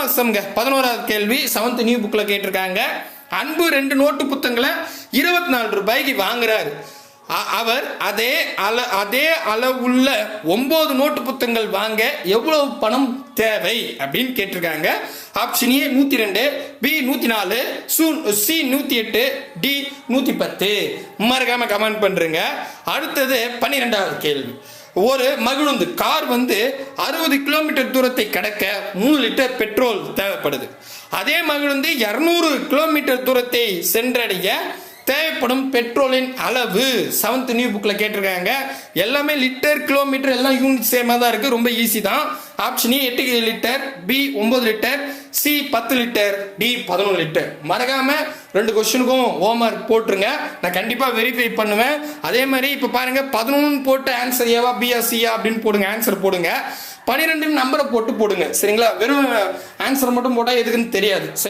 மாசம்ங்க பதினோராவது கேள்வி seventh new புக்கில் கேட்டிருக்காங்க. அன்பு ரெண்டு நோட்டு புத்தகங்களை இருபத்தி நாலு ரூபாய்க்கு வாங்குறாரு. அ- அவர் அதே அள அதே அளவுள்ள ஒன்பது நோட்டு புத்தகங்கள் வாங்க எவ்வளவு பணம் தேவை அப்படின்னு கேட்டிருக்காங்க. ஆப்ஷன் ஏ நூற்றி ரெண்டு பி நூற்றி நாலு சு சி நூற்றி எட்டு டி நூற்றி பத்து மறக்காம கமெண்ட் பண்ணுறேங்க அடுத்தது பன்னிரெண்டாவது கேள்வி. ஒரு மகிழுந்து கார் வந்து அறுபது கிலோமீட்டர் தூரத்தை கடக்க மூணு லிட்டர் பெட்ரோல் தேவைப்படுது. அதே மகிழுந்து இரநூறு கிலோமீட்டர் தூரத்தை சென்றடைய தேவைப்படும் பெட்ரோலின் அளவு செவன்த் நியூ புக்கில் கேட்டிருக்காங்க. எல்லாமே லிட்டர் கிலோமீட்டர் எல்லாம் யூனிட் சேமாக தான் இருக்குது ரொம்ப ஈஸி தான். ஆப்ஷன் ஏ எட்டு லிட்டர் பி ஒம்பது லிட்டர் சி பத்து லிட்டர் டி பதினொன்று லிட்டர் மறக்காம ரெண்டு கொஸ்டினுக்கும் ஹோம்ஒர்க் போட்டுருங்க. நான் கண்டிப்பாக வெரிஃபை பண்ணுவேன். அதே மாதிரி இப்போ பாருங்க பதினொன்று போட்டு ஆன்சர் ஏவா பிஆ சியா அப்படின்னு போடுங்க ஆன்சர் போடுங்க. பன்னிரெண்டு நம்பரை போட்டு போடுங்க. சரிங்களா? வெறும் ஆன்சர் மட்டும் போட்டால் எதுக்குன்னு தெரியாது. சரி